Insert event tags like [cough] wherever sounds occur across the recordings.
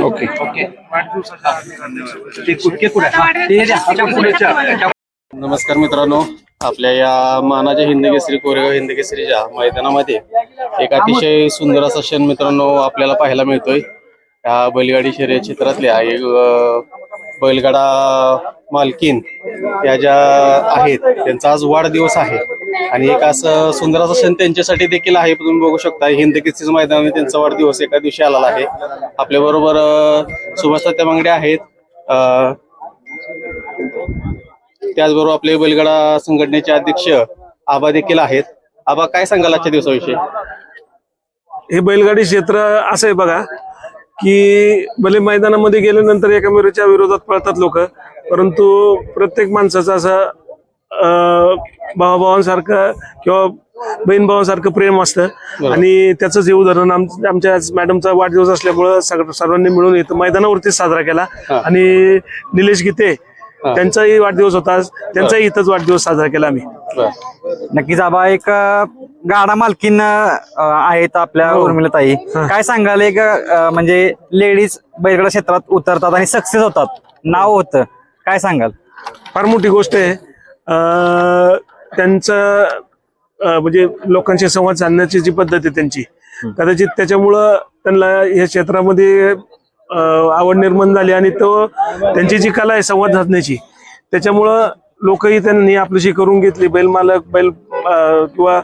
Okay नमस्कार मित्रांनो आपल्या या मानाच्या हिंदकेसरी कोरेगाव हिंदकेसरीच्या मैदानामध्ये एक अतिशय सुंदर असा क्षण मित्रांनो आपल्याला पाहायला मिळतोय. या बैलगाडी शर्यत क्षेत्रातल्या एक बैलगाडा मालकीन या ज्या आहेत त्यांचा आज वाढदिवस आहे. आणि एक असं सुंदर असा क्षण त्यांच्यासाठी देखील आहे तुम्ही बघू शकता. हिंदकेसरीचं मैदान त्यांचा वाढदिवस एका दिवशी आलेला आहे. आपल्या बरोबर सुभाष सत्या आहेत. अं, त्याचबरोबर आपले बैलगाडा संघटनेचे अध्यक्ष आबा देखील आहेत. आबा काय सांगाल आजच्या दिवसाविषयी? हे बैलगाडी क्षेत्र असं आहे बघा की भले मैदानामध्ये गेल्यानंतर एकामेकाच्या विरोधात पळतात लोक परंतु प्रत्येक माणसाचं असं भावाभावांसारखं किंवा बहीण भावांसारखं प्रेम असतं. आणि त्याचंच हे उदाहरण आम- आमच्या आज मॅडमचा वाढदिवस असल्यामुळं सग- सर्वांनी मिळून इथं मैदानावरतीच साजरा केला. आणि निलेश गीते त्यांचाही वाढदिवस होता. आज. त्यांचाही इथंच वाढदिवस साजरा केला आम्ही. नक्कीच आबा एक अ, गाडा मालकीन अ, आहेत आपल्या उर्मिलाताई. काय सांगाल एक अ, म्हणजे लेडीज बैलगाडा क्षेत्रात उतरतात आणि सक्सेस होतात. नाव होतं. काय सांगाल? फार मोठी गोष्ट आहे. अं, त्यांचं म्हणजे लोकांशी संवाद साधण्याची जी पद्धत आहे त्यांची कदाचित त्याच्यामुळं त्यांना या क्षेत्रामध्ये आवड निर्माण झाली आणि तो त्यांची जी कला आहे संवाद साधण्याची त्याच्यामुळं लोकही त्यांनी आपल्याशी करून घेतली. बैलमालक बैल किंवा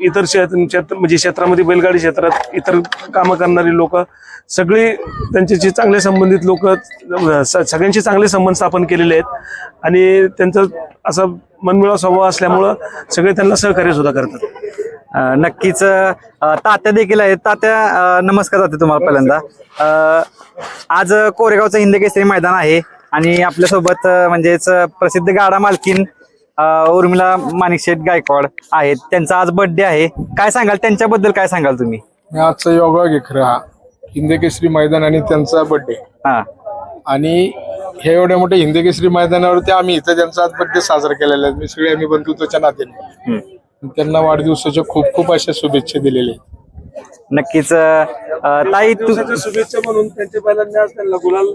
इतर क्षेत्र क्षेत्र- म्हणजे क्षेत्रामध्ये बैलगाडी क्षेत्रात इतर कामं करणारी लोक सगळी त्यांच्याशी चांगले संबंधित लोक सगळ्यांशी चांगले संबंध स्थापन केलेले आहेत. आणि त्यांचा असा मनमिळाव स्वभाव असल्यामुळं सगळे त्यांना सहकार्य सुद्धा करतात. नक्कीच तात्या देखील आहेत. तात्या नमस्कार तात्या तुम्हाला पहिल्यांदा. आज कोरेगावचं हिंद केसरी मैदान आहे आणि आपल्यासोबत म्हणजेच प्रसिद्ध गाडा मालकीन अ, उर्मिला माणिकशेठ गायकवाड आहेत. त्यांचा आज बर्थडे आहे. काय सांगाल? त्यांच्याबद्दल काय सांगाल तुम्ही? आजचा योगा घे खरं हा. हिंदकेसरी मैदान आणि त्यांचा बर्थडे हा. आणि हे एवढ्या मोठ्या हिंदकेसरी मैदानावरती आम्ही इथं त्यांचा आज बर्थडे साजरा केलेला आहे. मी सगळे आम्ही बंधुत्वाच्या नात्याने. त्यांना वाढदिवसाच्या खूप खूप अशा शुभेच्छा दिलेल्या आहेत. नक्कीच अ, अ, ताई तू शुभेच्छा म्हणून त्यांच्या पहिल्यांदा आज त्यांना गुलाल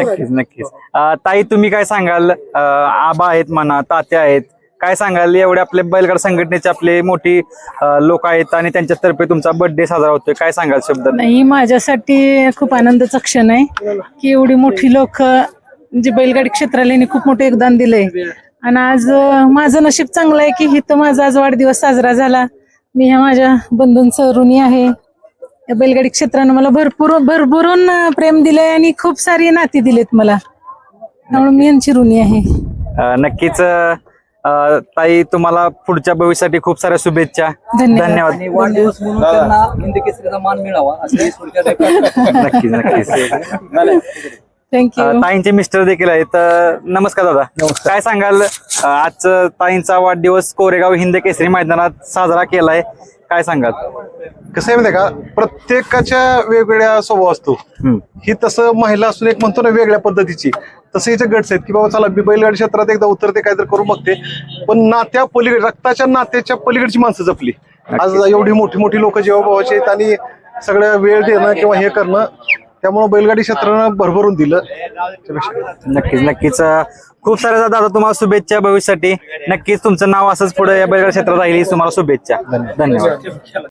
नक्कीच नक्कीच. अ, ताई तुम्ही काय सांगाल? अ, आबा आहेत म्हणा तात्या आहेत. काय सांगाल? एवढे आपले बैलगाड संघटनेचे आपले मोठी लोक आहेत आणि त्यांच्यातर्फे तुमचा बर्थडे साजरा होतोय. काय सांगाल शब्द नाही माझ्यासाठी खूप आनंदाचा क्षण आहे की एवढी मोठी लोक म्हणजे बैलगाडी क्षेत्राला यांनी खूप मोठं योगदान दिलंय. आणि आज अं, माझं नशीब चांगलं आहे की इथं माझा आज वाढदिवस साजरा झाला. मी ह्या माझ्या बंधूंचं ऋणी आहे. या बैलगाडी क्षेत्रानं मला भरपूर भरभरून प्रेम दिलंय आणि खूप सारी नाती दिलीत मला. त्यामुळे मी यांची ऋणी आहे. अ, नक्कीच अ, ताई तुम्हाला पुढच्या भविष्यासाठी खूप साऱ्या शुभेच्छा. धन्यवाद. धन्यवाद. वाढदिवस म्हणून त्यांना हिंदी केसरीचा मान मिळावा असं [laughs] नक्कीच नक्कीच. थँक्यू ताईंचे मिस्टर देखील आहेत. अ, नमस्कार दादा. काय सांगाल? अ, आज ताईंचा वाढदिवस कोरेगाव हिंद केसरी मैदानात साजरा केलाय. काय सांगाल? कसं आहे माहिती का? प्रत्येकाच्या वेगवेगळ्या स्वभाव असतो. हम्म. ही तसं महिला असून एक म्हणतो ना वेगळ्या पद्धतीची. तसं हिचे गट्स आहेत की बाबा चला मी बैलगाडी क्षेत्रात एकदा उतरते काहीतरी करू बघते. पण नात्या पलीकडे रक्ताच्या नात्याच्या पलीकडची माणसं जपली. आज एवढी मोठी मोठी लोक जेव्हा आहेत आणि सगळं वेळ देणं किंवा हे करणं त्यामुळे बैलगाडी क्षेत्रानं भरभरून दिलं. नक्कीच नक्कीच. खूप साऱ्या दादा तुम्हाला शुभेच्छा भविष्यासाठी. नक्कीच तुमचं नाव असंच पुढे या बैलगाडी क्षेत्रात राहील. ही तुम्हाला शुभेच्छा. धन्यवाद.